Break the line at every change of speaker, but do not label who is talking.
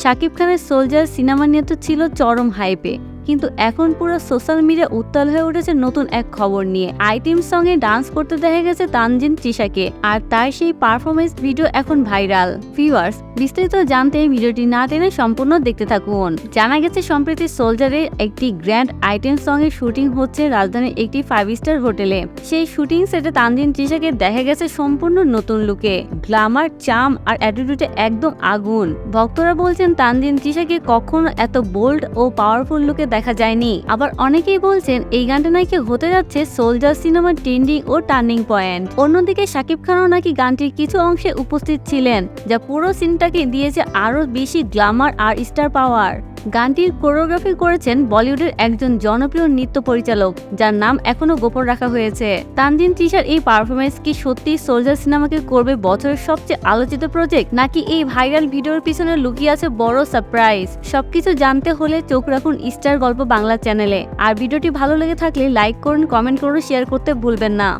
শাকিব খানের soldier cinema নিয়ে তো ছিল চরম হাইপে কিন্তু এখন পুরো সোশ্যাল মিডিয়া উত্তাল হয়ে উঠেছে নতুন এক খবর নিয়ে। আইটেম সঙ্গে ডান্স করতে দেখা গেছে তানজিন তৃষাকে আর তার সেই পারফরমেন্স ভিডিও এখন ভাইরাল। ভিউয়ার্স, বিস্তারিত জানতে ভিডিওটি না টেনে সম্পূর্ণ দেখতে থাকুন। জানা গেছে, সম্প্রতি সোলজারের একটি গ্র্যান্ড আইটেম সঙ্গে শুটিং হচ্ছে রাজধানীর একটি ফাইভ স্টার হোটেলে। সেই শুটিং সেটে তানজিন তৃষাকে দেখা গেছে সম্পূর্ণ নতুন লুকে। গ্লামার চাম আর অ্যাটিটিউডে একদম আগুন। ভক্তরা বলছেন, তানজিন তৃষাকে কখনো এত বোল্ড ও পাওয়ারফুল লুকে দেখা যায়নি। আবার অনেকেই বলছেন, এই গানটা নাকি হতে যাচ্ছে সোলজার সিনেমার ট্রেন্ডিং ও টার্নিং পয়েন্ট। অন্যদিকে শাকিব খানও নাকি গানটির কিছু অংশে উপস্থিত ছিলেন, যা পুরো সিনটাকে দিয়েছে আরও বেশি গ্ল্যামার আর স্টার পাওয়ার। গানটির কোরিওগ্রাফি করেছেন বলিউডের একজন জনপ্রিয় নৃত্য পরিচালক, যার নাম এখনও গোপন রাখা হয়েছে। তানজিন তৃষার এই পারফরমেন্স কি সত্যি সোলজার সিনেমাকে করবে বছরের সবচেয়ে আলোচিত প্রজেক্ট নাকি এই ভাইরাল ভিডিওর পিছনে লুকিয়ে আছে বড় সারপ্রাইজ সবকিছু জানতে হলে চোখ রাখুন স্টার গল্প বাংলা চ্যানেলে আর ভিডিওটি ভালো লেগে থাকলে লাইক করুন কমেন্ট করুন শেয়ার করতে ভুলবেন না।